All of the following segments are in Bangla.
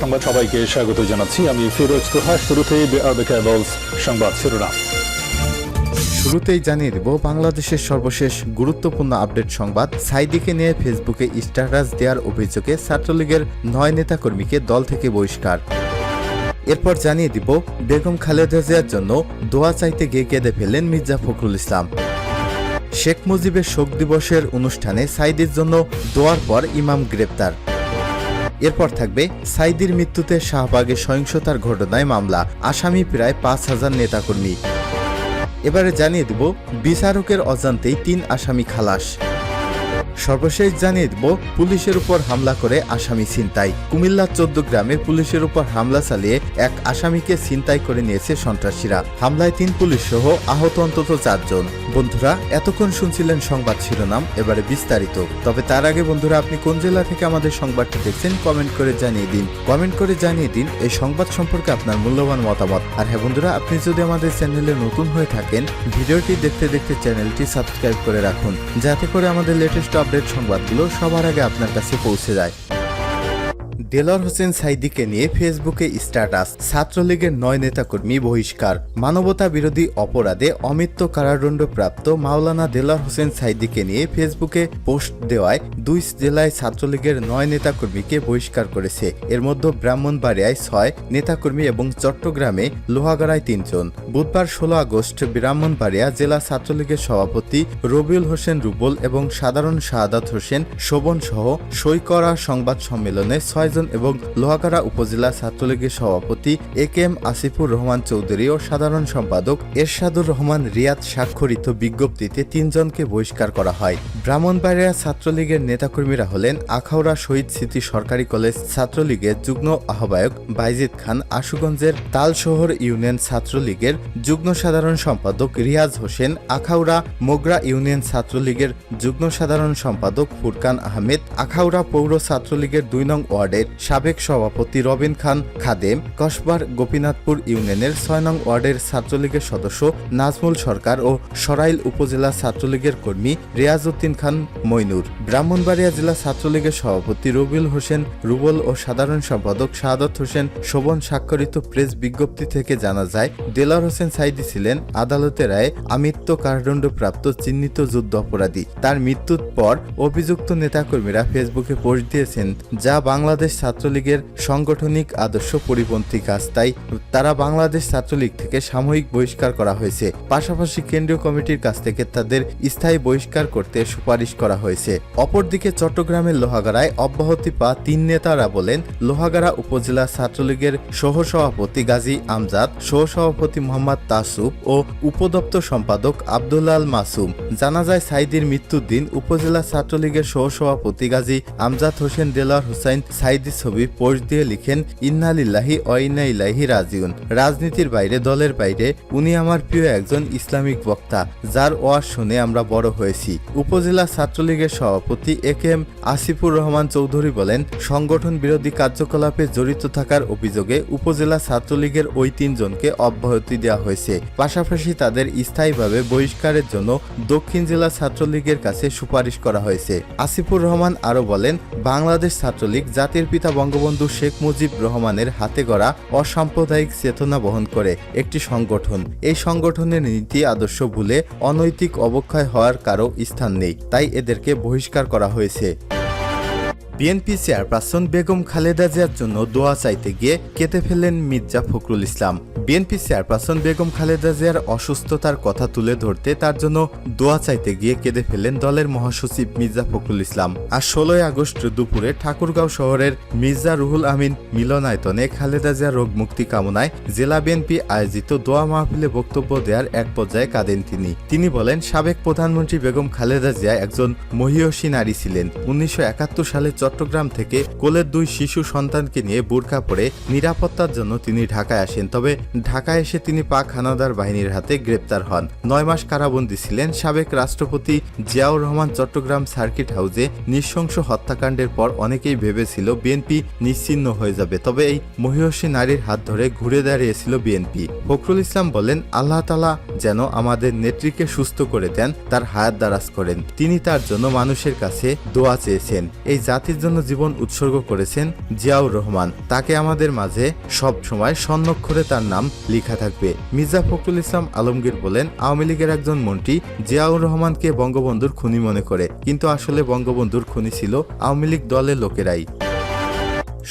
সংবাদ সবাইকে স্বাগত জানাচ্ছি। আমি ফিরোজ তোহা শুরুতেই সংবাদ শিরোনাম। শুরুতেই জানিয়ে দেব, বাংলাদেশের সর্বশেষ গুরুত্বপূর্ণ আপডেট সংবাদ। সাইদিকে নিয়ে ফেসবুকে স্ট্যাটাস দেওয়ার অভিযোগে ছাত্রলীগের নয় নেতাকর্মীকে দল থেকে বহিষ্কার। এরপর জানিয়ে দিব, বেগম খালেদা জিয়ার জন্য দোয়া চাইতে গিয়ে কেঁদে ফেললেন মির্জা ফখরুল ইসলাম। শেখ মুজিবের শোক দিবসের অনুষ্ঠানে সাইদির জন্য দোয়ার পর ইমাম গ্রেপ্তার। এরপর থাকবে সাইদির মৃত্যুতে শাহবাগে সহিংসতার ঘটনায় মামলা, আসামি প্রায় পাঁচ হাজার নেতাকর্মী। এবারে জানিয়ে দেব, বিচারকের অজান্তেই তিন আসামি খালাস। সর্বশেষ জানিয়ে দেব, পুলিশের উপর হামলা করে আসামি ছিনতাই। কুমিল্লা চোদ্দ গ্রামে পুলিশের উপর হামলা চালিয়ে এক আসামিকে ছিনতাই করে নিয়েছে সন্ত্রাসীরা। হামলায় তিন পুলিশ সহ আহত অন্তত চারজন। বন্ধুরা, এতক্ষণ শুনছিলেন সংবাদ শিরোনাম, এবারে বিস্তারিত। তবে তার আগে বন্ধুরা, আপনি কোন জেলা থেকে আমাদের সংবাদটি দেখছেন, কমেন্ট করে জানিয়ে দিন। কমেন্ট করে জানিয়ে দিন এই সংবাদ সম্পর্কে আপনার মূল্যবান মতামত। আর হ্যাঁ বন্ধুরা, আপনি যদি আমাদের চ্যানেলে নতুন হয়ে থাকেন, ভিডিওটি দেখতে দেখতে চ্যানেলটি সাবস্ক্রাইব করে রাখুন, যাতে করে আমাদের লেটেস্ট আপডেট সংবাদগুলো সবার আগে আপনার কাছে পৌঁছে যায়। দেলোয়ার হোসেন সাইদিকে নিয়ে ফেসবুকে স্ট্যাটাস। ছাত্রলীগের নয় নেতাকর্মী বহিষ্কার। মানবতা বিরোধী অপরাধে অমৃত্য কারাদণ্ডপ্রাপ্ত মাওলানা দেলোয়ার হোসেন সাইদিকে নিয়ে ফেসবুকে পোস্ট দেওয়ায় দুই জেলায় ছাত্রলীগের নয় নেতাকর্মীকে বহিষ্কার করেছে। এর মধ্যে ব্রাহ্মণবাড়িয়ায় ছয় নেতাকর্মী এবং চট্টগ্রামে লোহাগড়ায় তিনজন। বুধবার ষোলো আগস্ট ব্রাহ্মণবাড়িয়া জেলা ছাত্রলীগের সভাপতি রবিউল হোসেন রুবল এবং সাধারণ শাহাদাত হোসেন শোভন সহ সই করা সংবাদ সম্মেলনে ছয়জন এবং লোহাগাড়া উপজেলা ছাত্রলীগের সভাপতি A K M Asifur Rahman Chowdhury ও সাধারণ সম্পাদক এরশাদুর রহমান রিয়াদ স্বাক্ষরিত বিজ্ঞপ্তিতে তিনজনকে বহিষ্কার করা হয়। ব্রাহ্মণবাড়িয়া ছাত্রলীগের নেতাকর্মীরা হলেন আখাউড়া শহীদ স্মৃতি সরকারি কলেজ ছাত্রলীগের যুগ্ম আহ্বায়ক বাইজিদ খান, আশুগঞ্জের তালশহর ইউনিয়ন ছাত্রলীগের যুগ্ম সাধারণ সম্পাদক রিয়াজ হোসেন, আখাউড়া মোগরা ইউনিয়ন ছাত্রলীগের যুগ্ম সাধারণ সম্পাদক ফুরকান আহমেদ, আখাউড়া পৌর ছাত্রলীগের দুই নং ওয়ার্ডের সাবেক সভাপতি রবিন খান, খাদেম, কসবার গোপীনাথপুর ইউনিয়নের ছয় নং ওয়ার্ডের ছাত্রলীগের সদস্য নাজমুল সরকার ও সরাইল উপজেলা ছাত্রলীগের কর্মী রিয়াজউদ্দিন খান মইনুর। ব্রাহ্মণবাড়িয়া জেলা ছাত্রলীগের সভাপতি রবিউল হোসেন রুবল ও সাধারণ সম্পাদক শাহাদত হোসেন, শোভন স্বাক্ষরিত প্রেস বিজ্ঞপ্তি থেকে জানা যায় দেলার হোসেন সাইদি ছিলেন আদালতের রায়ে আমৃত্য কারাদণ্ডপ্রাপ্ত চিহ্নিত যুদ্ধ অপরাধী। তার মৃত্যুর পর অভিযুক্ত নেতাকর্মীরা ফেসবুকে পোস্ট দিয়েছেন, যা বাংলাদেশ ছাত্রলীগের সাংগঠনিক আদর্শ পরিপন্থী কাজ, তাই তারা বাংলাদেশ ছাত্রলীগ থেকে সাময়িক বহিষ্কার করা হয়েছে। পাশাপাশি কেন্দ্রীয় কমিটির কাছ থেকে তাদের স্থায়ী বহিষ্কার করতে সুপারিশ করা হয়েছে। অপরদিকে চট্টগ্রামের লোহাগাড়ায় অব্যাহতি পা তিন নেতারা বলেন, লোহাগাড়া উপজেলা ছাত্রলীগের সহসভাপতি গাজী আমজাদ, সহসভাপতি মোহাম্মদ তাসুফ ও উপদপ্তর সম্পাদক আব্দুল্লাল মাসুম। জানা যায়, সাইদির মৃত্যুর দিন উপজেলা ছাত্রলীগের সহসভাপতি গাজী আমজাদ হোসেন দেলার হুসাইন সাইদি ছবি পোস্ট দিয়ে লিখেন, ইন্নালিল্লাহি অইন্না ইলাহি রাজিউন। রাজনীতির বাইরে, দলের বাইরে, উনি আমার প্রিয় একজন ইসলামিক বক্তা, যার ওয়াজ শুনে আমরা বড় হয়েছি। উপজেলা ছাত্রলীগের সভাপতি A K M Asifur Rahman Chowdhury বলেন, সংগঠন বিরোধী কার্যকলাপে জড়িত থাকার অভিযোগে উপজেলা ছাত্রলীগের ওই তিনজনকে অব্যাহতি দেওয়া হয়েছে। পাশাপাশি তাদের স্থায়ীভাবে বহিষ্কারের জন্য দক্ষিণ জেলা ছাত্রলীগের কাছে সুপারিশ করা হয়েছে। আসিফুর রহমান আরও বলেন, বাংলাদেশ ছাত্রলীগ জাতির পিতা বঙ্গবন্ধু শেখ মুজিব রহমানের হাতে গড়া অসাম্প্রদায়িক চেতনা বহন করে একটি সংগঠন। এই সংগঠনের নীতি আদর্শ ভুলে অনৈতিক অবক্ষয় হওয়ার কারও স্থান নেই, তাই এদেরকে বহিষ্কার করা হয়েছে। বিএনপি চেয়ারপারসন বেগম খালেদা জিয়ার জন্য দোয়া চাইতে গিয়ে কেটে ফেললেন মির্জা ফখরুল ইসলাম। বিএনপি চেয়ারপারসন বেগম খালেদা জিয়ার অসুস্থতার কথা তুলে ধরতে তার জন্য দোয়া চাইতে গিয়ে কেঁদে ফেললেন দলের মহাসচিব মির্জা ফখরুল ইসলাম। আর ষোলোই আগস্ট দুপুরে ঠাকুরগাঁও শহরের মির্জা রুহুল আমিন মিলনায়তনে খালেদা জিয়ার রোগ মুক্তি কামনায় জেলা বিএনপি আয়োজিত দোয়া মাহফিলে বক্তব্য দেওয়ার এক পর্যায়ে কাঁদেন তিনি। তিনি বলেন, সাবেক প্রধানমন্ত্রী বেগম খালেদা জিয়া একজন মহিয়সী নারী ছিলেন। উনিশশো একাত্তর সালে চট্টগ্রাম থেকে কোলের দুই শিশু সন্তানকে নিয়ে বোরখা পরে নিরাপত্তার জন্য তিনি ঢাকায় আসেন। তবে ঢাকায় এসে তিনি পাক হানাদার বাহিনীর হাতে গ্রেপ্তার হন। নয় মাস কারাবন্দী ছিলেন সাবেক রাষ্ট্রপতি জিয়াউর রহমান চট্টগ্রাম সার্কিট হাউসে নৃশংস হত্যাকাণ্ডের পর অনেকেই ভেবেছিল বিএনপি নিশ্চিহ্ন হয়ে যাবে। তবে এই মহিষী নারীর হাত ধরে ঘুরে দাঁড়িয়েছিল বিএনপি। ফখরুল ইসলাম বলেন, আল্লাহ তালা যেন আমাদের নেত্রীকে সুস্থ করে দেন, তার হায়াত দারাজ করেন। তিনি তার জন্য মানুষের কাছে দোয়া চেয়েছেন। এই জাতির জাতির জন্য জীবন উৎসর্গ করেছেন জিয়াউর রহমান। তাকে আমাদের মাঝে সব সময় স্বর্ণক্ষরে তার নাম লেখা থাকবে। মির্জা ফখরুল ইসলাম আলমগীর বলেন, আওয়ামী লীগের একজন মন্ত্রী জিয়াউর রহমানকে বঙ্গবন্ধুর খুনি মনে করে। কিন্তু আসলে বঙ্গবন্ধুর খুনি ছিল আওয়ামী লীগ দলের লোকেরাই।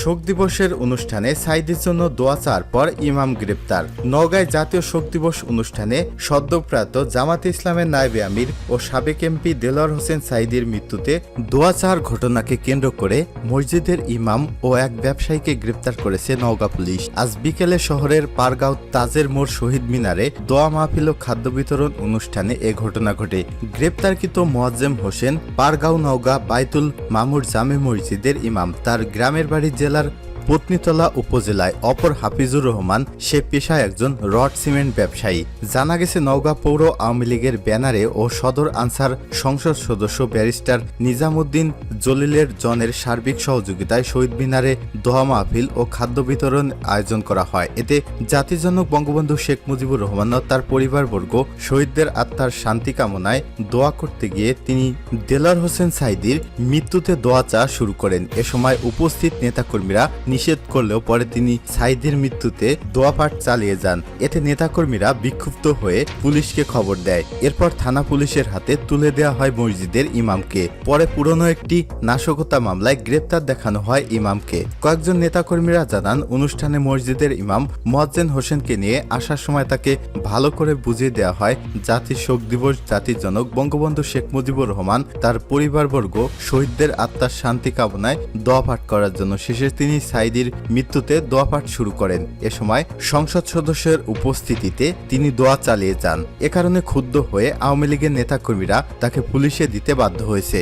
শোক দিবসের অনুষ্ঠানে সাইদির জন্য দোয়া পর ইমাম গ্রেপ্তার। নওগাঁয় জাতীয় শোক দিবস অনুষ্ঠানে সদ্যপ্রাত জামাতে ইসলামের নায়েবে আমির ও সাবেক এমপি দেলোয়ার হোসেন সাইদির মৃত্যুতে দোয়া ঘটনাকে কেন্দ্র করে মসজিদের ইমাম ও এক ব্যবসায়ীকে গ্রেপ্তার করেছে নওগাঁ পুলিশ। আজ বিকেলে শহরের পারগাঁও তাজের মোড় শহীদ মিনারে দোয়া মাহফিল ও খাদ্য বিতরণ অনুষ্ঠানে এ ঘটনা ঘটে। গ্রেপ্তারকৃত মোয়াজ্জেম হোসেন পারগাঁও নওগাঁ বাইতুল মামুর জামে মসজিদের ইমাম। তার গ্রামের বাড়ি জেলার পত্নীতলা উপজেলায় অপর হাফিজুর রহমান সে পেশায় একজন রড সিমেন্ট ব্যবসায়ী। জানা গেছে, নওগাঁ পৌর আওয়ামী লীগের ব্যানারে ও সদর আনসার সংসদ সদস্য ব্যারিস্টার নিজামুদ্দিন জলিলের জনের সার্বিক সহযোগিতায় শহীদ মিনারে দোয়া মাহফিল ও খাদ্য বিতরণ আয়োজন করা হয়। এতে জাতিজনক বঙ্গবন্ধু শেখ মুজিবুর রহমান তার পরিবারবর্গ, শহীদদের আত্মার শান্তি কামনায় দোয়া করতে গিয়ে তিনি দেলার হোসেন সাইদির মৃত্যুতে দোয়া চা শুরু করেন। এ সময় উপস্থিত নেতাকর্মীরা নিষেধ করলেও পরে তিনি সাইদির মৃত্যুতে দোয়া পাঠ চালিয়ে যান। এতে নেতাকর্মীরা বিক্ষুব্ধ হয়ে পুলিশকে খবর দেয়। এরপর থানা পুলিশের হাতে তুলে দেওয়া হয় মসজিদের ইমামকে। পরে পুরনো একটি নাশকতা মামলায় গ্রেপ্তার দেখানো হয় ইমামকে। কয়েকজন নেতাকর্মীরা জানান, অনুষ্ঠানে মসজিদের ইমাম মোয়াজ্জেন হোসেনকে নিয়ে আসার সময় তাকে ভালো করে বুঝিয়ে দেওয়া হয় জাতির শোক দিবস, জাতির জনক বঙ্গবন্ধু শেখ মুজিবুর রহমান, তার পরিবারবর্গ, শহীদদের আত্মার শান্তি কামনায় দোয়া পাঠ করার জন্য। শেষে তিনি সাইদির মৃত্যুতে দোয়া পাঠ শুরু করেন। এ সময় সংসদ সদস্যের উপস্থিতিতে তিনি দোয়া চালিয়ে যান। এ কারণে ক্ষুব্ধ হয়ে আওয়ামী লীগের নেতাকর্মীরা তাকে পুলিশে দিতে বাধ্য হয়েছে।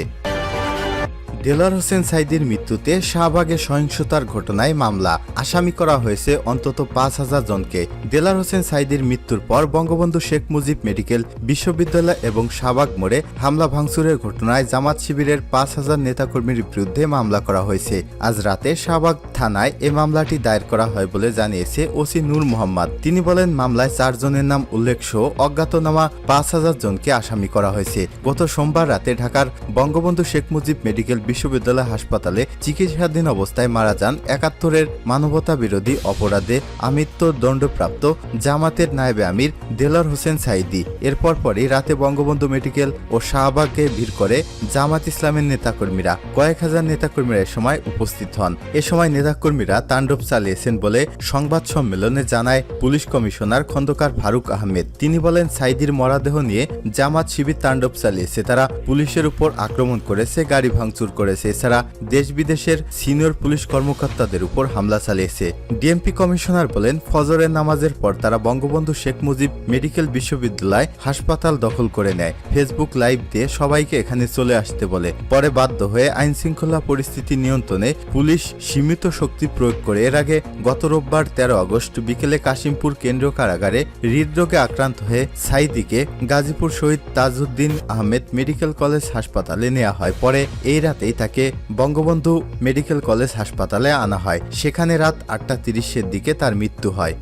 দেলার হোসেন সাইদির মৃত্যুতে শাহবাগে সহিংসতার ঘটনায় মামলা আসামি করা হয়েছে অন্তত পাঁচ হাজার জনকে। দেলার হোসেন সাইদির মৃত্যুর পর বঙ্গবন্ধু শেখ মুজিব মেডিকেল, বিশ্ববিদ্যালয় এবং শাহবাগ মোড়ে হামলা ভাঙচুরের ঘটনায় জামাত শিবিরের পাঁচ হাজার নেতাকর্মীর বিরুদ্ধে মামলা করা হয়েছে। আজ রাতে শাহবাগ থানায় এ মামলাটি দায়ের করা হয় বলে জানিয়েছে ওসি নূর মোহাম্মদ। তিনি বলেন, মামলায় চারজনের নাম উল্লেখ সহ অজ্ঞাতনামা পাঁচ হাজার জনকে আসামি করা হয়েছে। গত সোমবার রাতে ঢাকার বঙ্গবন্ধু শেখ মুজিব মেডিকেল বিশ্ববিদ্যালয় হাসপাতালে চিকিৎসাধীন অবস্থায় মারা যান একাত্তরের মানবতা বিরোধী অপরাধে আমৃত্যু দণ্ডপ্রাপ্ত জামাতের নায়েবে আমির দেলার হোসেন সাইদি। এরপর পরই রাতে বঙ্গবন্ধু মেডিকেল ও শাহবাগে ভিড় করে জামাত ইসলামের নেতাকর্মীরা, কয়েক হাজার নেতাকর্মীরা এ সময় উপস্থিত হন। এ সময় নেতাকর্মীরা তাণ্ডব চালিয়েছেন বলে সংবাদ সম্মেলনে জানায় পুলিশ কমিশনার খন্দকার ফারুক আহমেদ। তিনি বলেন, সাইদির মরাদেহ নিয়ে জামাত শিবির তাণ্ডব চালিয়েছে। তারা পুলিশের উপর আক্রমণ করেছে, গাড়ি ভাঙচুর করেছে। এছাড়া দেশ বিদেশের সিনিয়র পুলিশ কর্মকর্তাদের উপর হামলা চালিয়েছে। ডিএমপি কমিশনার বলেন, ফজরের নামাজের পর তারা বঙ্গবন্ধু শেখ মুজিব মেডিকেল বিশ্ববিদ্যালয় হাসপাতাল দখল করে নেয়। ফেসবুক লাইভ দিয়ে সবাইকে এখানে চলে আসতে বলে। পরে বাধ্য হয়ে আইন শৃঙ্খলা পরিস্থিতি নিয়ন্ত্রণে পুলিশ সীমিত শক্তি প্রয়োগ করে এর আগে গত রোববার তেরো আগস্ট বিকেলে কাশিমপুর কেন্দ্রীয় কারাগারে হৃদরোগে আক্রান্ত হয়ে সাইদিকে গাজীপুর শহীদ তাজউদ্দিন আহমেদ মেডিকেল কলেজ হাসপাতালে নেওয়া হয়। পরে এই রাতেই তাকে বঙ্গবন্ধু মেডিকেল কলেজ হাসপাতালে আনা হয়। সেখানে রাত আটটা তিরিশের দিকে তার মৃত্যু হয়।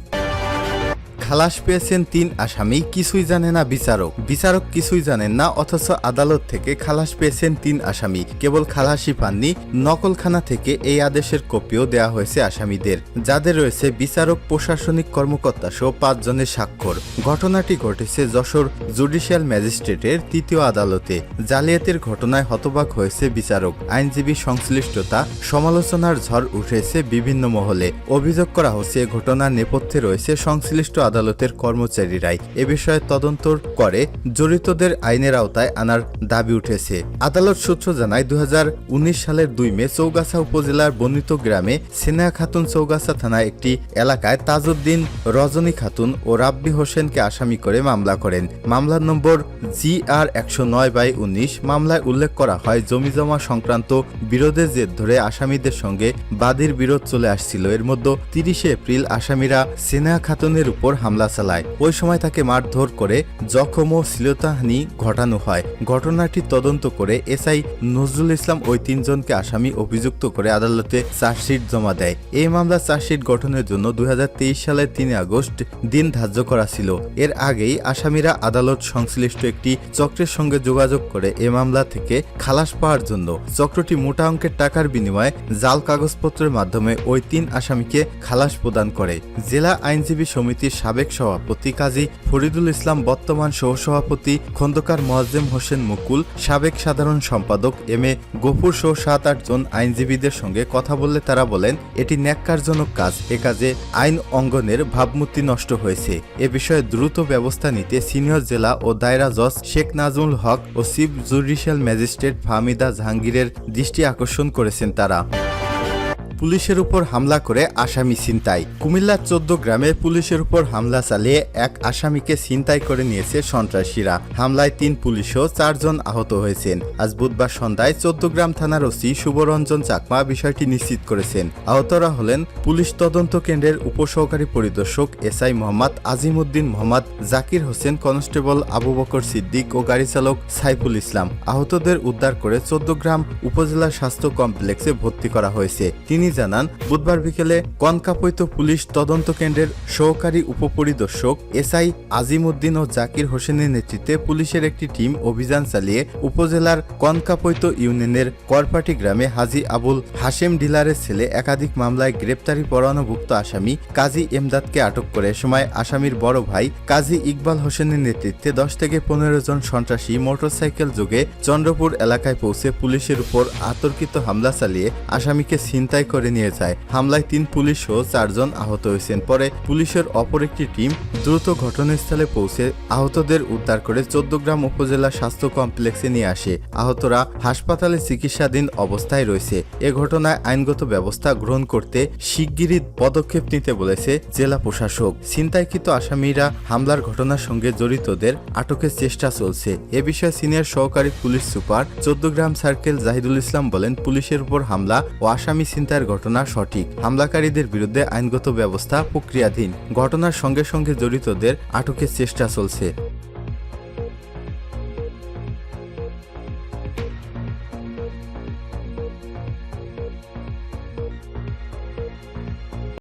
খালাস পেয়েছেন তিন আসামি, কিছুই জানে না বিচারক। বিচারক কিছুই জানেন না, অথচ আদালত থেকে খালাস পেয়েছেন তিন আসামি। কেবল খালাসি পাননি, নকলখানা থেকে এই আদেশের কপিও দেওয়া হয়েছে আসামিদের। যাদের রয়েছে বিচারক, প্রশাসনিক কর্মকর্তা সহ পাঁচজনের স্বাক্ষর। ঘটনাটি ঘটেছে যশোর জুডিশিয়াল ম্যাজিস্ট্রেটের তৃতীয় আদালতে। জালিয়াতির ঘটনায় হতবাক হয়েছে বিচারক। আইনজীবী সংশ্লিষ্টতা, সমালোচনার ঝড় উঠেছে বিভিন্ন মহলে। অভিযোগ করা হচ্ছে ঘটনার নেপথ্যে রয়েছে সংশ্লিষ্ট আদালতের কর্মচারীরাই এ বিষয়ে তদন্ত করে জড়িতদের আইনের আওতায় আনার দাবি উঠেছে। আদালত সূত্র জানায় দু সালের দুই মে চৌগাছা উপজেলার বর্ণিত গ্রামে সেনা খাতুন চৌগাছা থানায় একটি এলাকায় তাজউদ্দিন রজনী খাতুন ও রাব্বি হোসেনকে আসামি করে মামলা করেন। মামলার নম্বর জি আর একশো নয় বাই উনিশ, মামলায় উল্লেখ করা হয় জমি জমা সংক্রান্ত বিরোধের জের ধরে আসামিদের সঙ্গে বাদীর বিরোধ চলে আসছিল। এর মধ্যে তিরিশে এপ্রিল আসামিরা সেনা খাতুনের উপর হামলা হামলা চালায়। ওই সময় তাকে মারধর করে জখম ও শ্লীলতাহানি ঘটানো হয়। ঘটনাটি তদন্ত করে এসআই নজরুল ইসলাম ওই তিনজনকে আসামি অভিযুক্ত করে আদালতে চার্জশিট জমা দেয়। এই মামলা চার্জশিট গঠনের জন্য দুই সালের তিন আগস্ট দিন ধার্য করা ছিল। এর আগেই আসামিরা আদালত সংশ্লিষ্ট একটি চক্রের সঙ্গে যোগাযোগ করে এ মামলা থেকে খালাস পাওয়ার জন্য। চক্রটি মোটা অঙ্কের টাকার বিনিময়ে জাল কাগজপত্রের মাধ্যমে ওই তিন আসামিকে খালাস প্রদান করে। জেলা আইনজীবী সমিতির সাবেক সভাপতি কাজী ফরিদুল ইসলাম, বর্তমান সহসভাপতি খন্দকার মোয়াজ্জেম হোসেন মুকুল, সাবেক সাধারণ সম্পাদক এম এ গফুর সহ সাত আটজন আইনজীবীদের সঙ্গে কথা বললে তারা বলেন, এটি ন্যাক্কারজনক কাজ। এ কাজে আইন অঙ্গনের ভাবমূর্তি নষ্ট হয়েছে। এ বিষয়ে দ্রুত ব্যবস্থা নিতে সিনিয়র জেলা ও দায়রা জজ শেখ নাজমুল হক ও চিফ জুডিশিয়াল ম্যাজিস্ট্রেট ফাহমিদা জাহাঙ্গীরের দৃষ্টি আকর্ষণ করেছেন তারা। পুলিশের উপর হামলা করে আসামি ছিনতাই। কুমিল্লার চোদ্দ গ্রামে পুলিশের উপর হামলা চালিয়ে এক আসামিকে ছিনতাই করে নিয়েছে সন্ত্রাসীরা। হামলায় তিন পুলিশও চারজন আহত হয়েছেন। আজ বুধবার সন্ধ্যায় চোদ্দগ্রাম থানার ওসি শুভরঞ্জন চাকমা বিষয়টি নিশ্চিত করেছেন। আহতরা হলেন পুলিশ তদন্ত কেন্দ্রের উপসহকারী পরিদর্শক এসআই মোহাম্মদ আজিমউদ্দিন মোহাম্মদ, জাকির হোসেন কনস্টেবল আবু বকর সিদ্দিক ও গাড়ি চালক সাইফুল ইসলাম। আহতদের উদ্ধার করে চোদ্দগ্রাম উপজেলা স্বাস্থ্য কমপ্লেক্সে ভর্তি করা হয়েছে। তিনি জানান, বুধবার বিকেলে কনকাপৈত পুলিশ তদন্ত কেন্দ্রের সহকারী উপপরিদর্শক এসআই আজিমউদ্দিন ও জাকির হোসেনের নেতৃত্বে পুলিশের একটি টিম অভিযান চালিয়ে উপজেলার কনকাপৈত ইউনিয়নের করপাটি গ্রামে হাজি আবুল হাশেম ডিলারের ছেলে একাধিক মামলায় গ্রেপ্তারি পরোয়ানাভুক্ত আসামি কাজী এমদাদকে আটক করে। সময় আসামির বড় ভাই কাজী ইকবাল হোসেনের নেতৃত্বে দশ থেকে পনেরো জন সন্ত্রাসী মোটরসাইকেল যোগে চন্দ্রপুর এলাকায় পৌঁছে পুলিশের উপর আতর্কিত হামলা চালিয়ে আসামিকে ছিনতাই করে নিয়ে যায়। হামলায় তিন পুলিশ সহ চারজন আহত হয়েছেন। পরে পুলিশের অপর একটি টিম দ্রুত ঘটনাস্থলে পৌঁছে আহতদের উদ্ধার করে চোদ্দগ্রাম উপজেলা স্বাস্থ্য কমপ্লেক্সে নিয়ে আসে। আহতরা হাসপাতালে চিকিৎসাধীন অবস্থায় রয়েছে। এ ঘটনায় আইনগত ব্যবস্থা গ্রহণ করতে শিগগিরই পদক্ষেপ নিতে বলেছে জেলা প্রশাসক। ছিনতাইকৃত আসামিরা হামলার ঘটনার সঙ্গে জড়িতদের আটকের চেষ্টা চলছে। এ বিষয়ে সিনিয়র সহকারী police super Chauddagram circle Zahidul Islam বলেন, পুলিশের উপর হামলা ও আসামি ছিনতাইয়ের ঘটনা সঠিক। হামলাকারীদের বিরুদ্ধে আইনগত ব্যবস্থা প্রক্রিয়াধীন। ঘটনার সঙ্গে সঙ্গে জড়িতদের আটকের চেষ্টা চলছে।